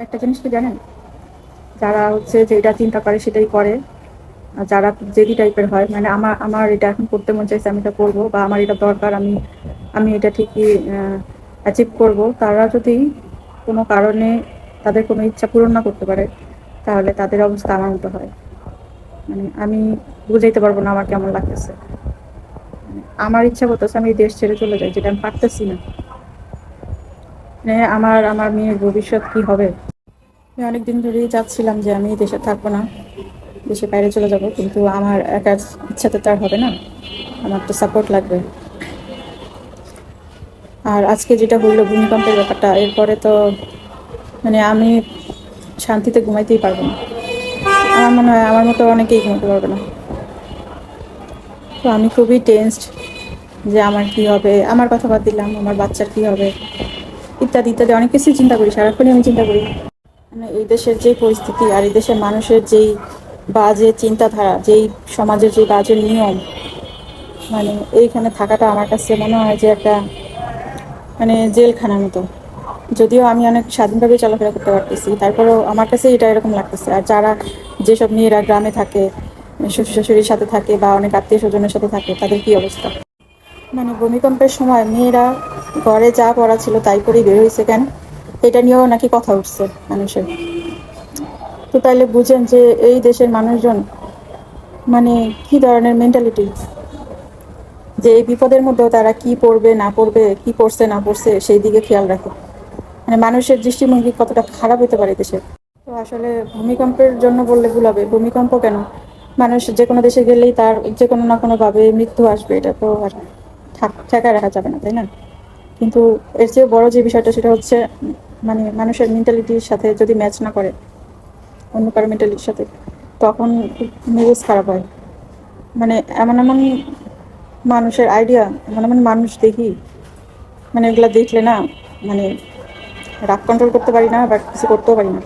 একটা জিনিস কি জানেন? যারা হচ্ছে যেটা চিন্তা করে সেটাই করে। যারা জেদি টাইপের হয় মানে আমার আমার এটা এখন করতে মন চাইছে আমি এটা করব বা আমার এটা দরকার, আমি আমি এটা ঠিকই অ্যাচিভ করব। তারা যদি কোনো কারণে তাদের কোনো ইচ্ছা পূরণ না করতে পারে, তাহলে তাদের অবস্থা আমার মতো হয়। মানে আমি বুঝাইতে পারব না আমার কেমন লাগতেছে। মানে আমার ইচ্ছা করতেছে আমি দেশ ছেড়ে চলে যাই, যেটা আমি পারতেছি না। আমার আমার মেয়ের ভবিষ্যৎ কি হবে? আমি অনেকদিন ধরেই চাচ্ছিলাম যে আমি দেশে থাকব না দেশে বাইরে চলে যাব, কিন্তু আমার একার ইচ্ছাতে তো আর হবে না। আমার তো সাপোর্ট লাগবে। আর আজকে যেটা হইল ভূমিকম্পের ব্যাপারটা, এরপরে তো মানে আমি শান্তিতে ঘুমাইতেই পারব না। আমার মনে হয়, আমার মতো অনেকেই ঘুমাতে পারবে না। তো আমি খুবই টেনসড যে আমার কি হবে, আমার কথা বাদ দিলাম, আমার বাচ্চার কি হবে। ইত্যাদি ইত্যাদি, অনেক কিছুই চিন্তা করি, সারাক্ষণই আমি চিন্তা করি। মানে এই দেশের যে পরিস্থিতি আর এই দেশের মানুষের যেই বাজে চিন্তাধারা, যেই সমাজের যে বাজে নিয়ম মানে এইখানে থাকাটা আমার কাছে মনে হয় যে একটা মানে জেলখানার মতো। যদিও আমি অনেক স্বাধীনভাবে চলাফেরা করতে পারতেছি, তারপরেও আমার কাছে এটা এরকম লাগতেছে। আর যারা যেসব মেয়েরা গ্রামে থাকে শ্বশুর শাশুড়ির সাথে থাকে বা অনেক আত্মীয় স্বজনের সাথে থাকে, তাদের কি অবস্থা? মানে ভূমিকম্পের সময় মেয়েরা ঘরে যা পড়া ছিল তাই করেই বের হয়েছে কেন? এটা নিয়েও নাকি কথা উঠছে মানুষের। তো তাইলে বুঝেন যে এই দেশের মানুষজন মানে কি ধরনের মেন্টালিটি যে এই বিপদের মধ্যেও তারা কি পড়বে, না পড়বে, কি পড়ছে, না পড়ছে, সেই দিকে খেয়াল রাখে। মানে মানুষের দৃষ্টিভঙ্গি কতটা খারাপ হতে পারে দেশের। তো আসলে ভূমিকম্পের জন্য বললে ভুল হবে। ভূমিকম্প কেন? মানুষ যে কোনো দেশে গেলেই তার যে কোনো না কোনোভাবে মৃত্যু আসবে, এটা তো আর ঠেকায় রাখা যাবে না, তাই না? কিন্তু এর চেয়ে বড় যে বিষয়টা সেটা হচ্ছে মানে মানুষের মেন্টালিটির সাথে যদি ম্যাচ না করে, অন্য কারও মেন্টালিটির সাথে, তখন মেজাজ খারাপ হয়। মানে এমন এমন মানুষের আইডিয়া এমন এমন মানুষ দেখি মানে এগুলো দেখলে না মানে রাগ কন্ট্রোল করতে পারি না, বা কিছু করতেও পারি না।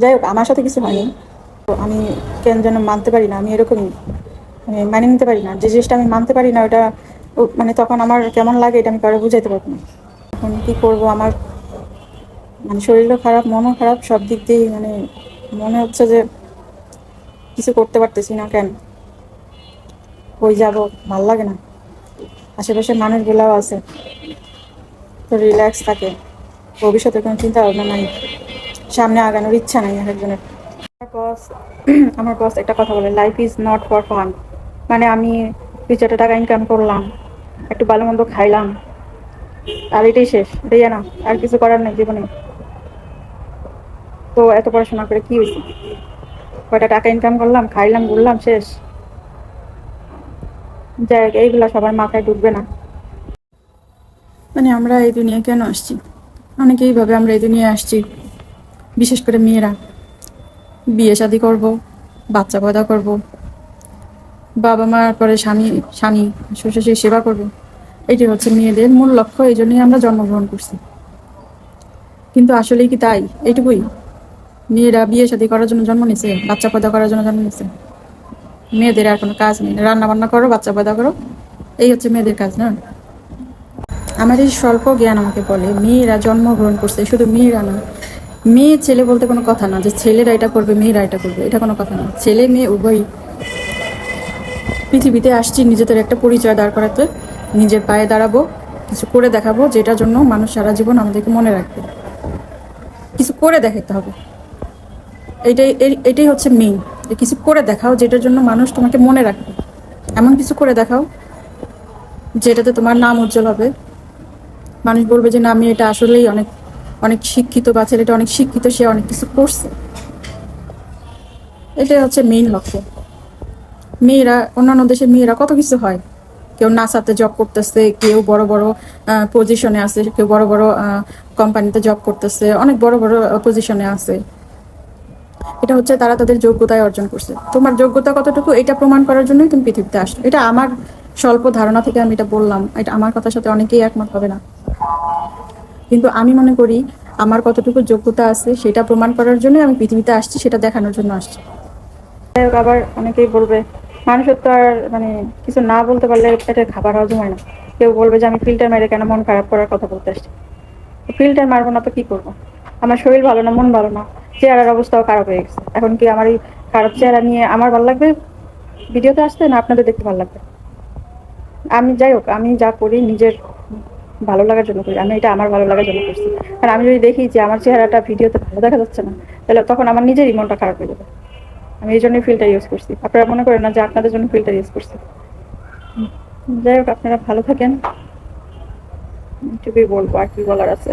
যাই হোক, আমার সাথে কিছু হয়নি। তো আমি কেন যেন মানতে পারি না, আমি এরকমই মানে মানিয়ে নিতে পারি না। যে জিনিসটা আমি মানতে পারি না, ওটা মানে তখন আমার কেমন লাগে এটা আমি কারও বুঝাইতে পারব না। এখন কী করব? আমার মানে শরীরও খারাপ, মনও খারাপ, সব দিক দিয়েই মানে মনে হচ্ছে যে কিছু করতে পারতেছি না কেন? কই যাব? ভালো লাগে না। আশেপাশে মানুষগুলাও আছে। তো রিল্যাক্স থাকে। ভবিষ্যতে কোনো চিন্তা ভাবনা নাই। সামনে আগানোর ইচ্ছা নাই এক একজনের আমার বস আমার বস একটা কথা বলে life is not for fun মানে আমি চারটা টাকা ইনকাম করলাম। একটু ভালো মন্দ খাইলাম। আর এটাই শেষ। এটাই না আর কিছু করার নেই জীবনে। তো এত পড়াশোনা করে কি হয়েছে কয়টা টাকা ইনকাম করলাম, খাইলাম, ঘুরলাম, শেষ। যাই হোক, এইগুলা সবার মাথায় ঢুকবে না। মানে আমরা এই দুনিয়া কেন আসছি? অনেকেই ভাবে আমরা এই দুনিয়ায় আসছি। বিশেষ করে মেয়েরা। বিয়ে শাদি করব, বাচ্চা পয়দা করব। বাবা মার পরে স্বামী স্বামী, শ্বশুর সেবা করবে। এটি হচ্ছে মেয়েদের মূল লক্ষ্য, এই জন্যই আমরা জন্মগ্রহণ করছি। কিন্তু আসলেই কি তাই? এইটুকুই মেয়েরা বিয়ে শাদী করার জন্য জন্ম নিছে, বাচ্চা পয়দা করার জন্য জন্ম নিছে। মেয়েদের আর কোনো কাজ নেই। রান্না বান্না করো, বাচ্চা পয়দা করো, এই হচ্ছে মেয়েদের কাজ, না? আমার এই স্বল্প জ্ঞান আমাকে বলে, মেয়েরা জন্মগ্রহণ করছে শুধু মেয়েরা না। মেয়ে, ছেলে বলতে কোনো কথা না, যে ছেলেরা এটা করবে, মেয়েরা এটা করবে, এটা কোনো কথা না। ছেলে, মেয়ে উভয়ই পৃথিবীতে আসছি, নিজেদের একটা পরিচয় দাঁড় করাতে, নিজের পায়ে দাঁড়াবো, কিছু করে দেখাবো, যেটার জন্য মানুষ সারা জীবন আমাদেরকে মনে রাখবে। কিছু করে দেখাতে হবে। এটাই এটাই হচ্ছে মেইন যে কিছু করে দেখাও, যেটার জন্য মানুষ তোমাকে মনে রাখবে। এমন কিছু করে দেখাও, যেটাতে তোমার নাম উজ্জ্বল হবে। মানুষ বলবে যে, না, আমি এটা আসলেই অনেক অনেক শিক্ষিত বা ছেলেটা অনেক শিক্ষিত, সে অনেক কিছু করছে। এটাই হচ্ছে মেইন লক্ষ্য। মেয়েরা, অন্যান্য দেশের মেয়েরা কত কিছু হয়। কেউ নাসাতে জব করতেছে, কেউ বড় বড় পজিশনে আছে, কেউ বড় বড় কোম্পানিতে জব করতেছে, অনেক বড় বড় পজিশনে আছে। এটা হচ্ছে তারা তাদের যোগ্যতায় অর্জন করছে। তোমার যোগ্যতা কতটুকু, এটা প্রমাণ করার জন্যই তুমি পৃথিবীতে আসলে। এটা আমার স্বল্প ধারণা থেকে আমি এটা বললাম। এটা আমার কথার সাথে অনেকেই একমত হবে না। কিন্তু আমি মনে করি, আমার কতটুকু যোগ্যতা আছে, সেটা প্রমাণ করার জন্যই আমি পৃথিবীতে আসছি, সেটা দেখানোর জন্য আসছি। আবার অনেকেই বলবে মানুষের তো আর মানে কিছু না বলতে পারলে পেটে খাবার হজম হয় না। কেউ বলবে যে, আমি ফিল্টার মেরে কেন মন খারাপ করার কথা বলতে আসছি? ফিল্টার মারবো না তো কি করব? আমার শরীর ভালো না, মন ভালো না, চেহারার অবস্থাও খারাপ হয়ে গেছে। এখন কি আমার এই খারাপ চেহারা নিয়ে আমার ভালো লাগবে? ভিডিওতে আসতে না আপনাদের দেখতে ভালো লাগবে? আমি যাই হোক, আমি যা করি নিজের ভালো লাগার জন্য করি। আমি এটা আমার ভালো লাগার জন্য করছি। আর আমি যদি দেখি যে আমার চেহারাটা ভিডিওতে ভালো দেখা যাচ্ছে না, তাহলে তখন আমার নিজেরই মনটা খারাপ হয়ে যাবে। আমি এই জন্যই ফিল্টার ইউজ করছি। আপনারা মনে করেন না যে আপনাদের জন্য ফিল্টার ইউজ করছি। যাই হোক, আপনারা ভালো থাকেন। একটু বলব আর কি বলার আছে।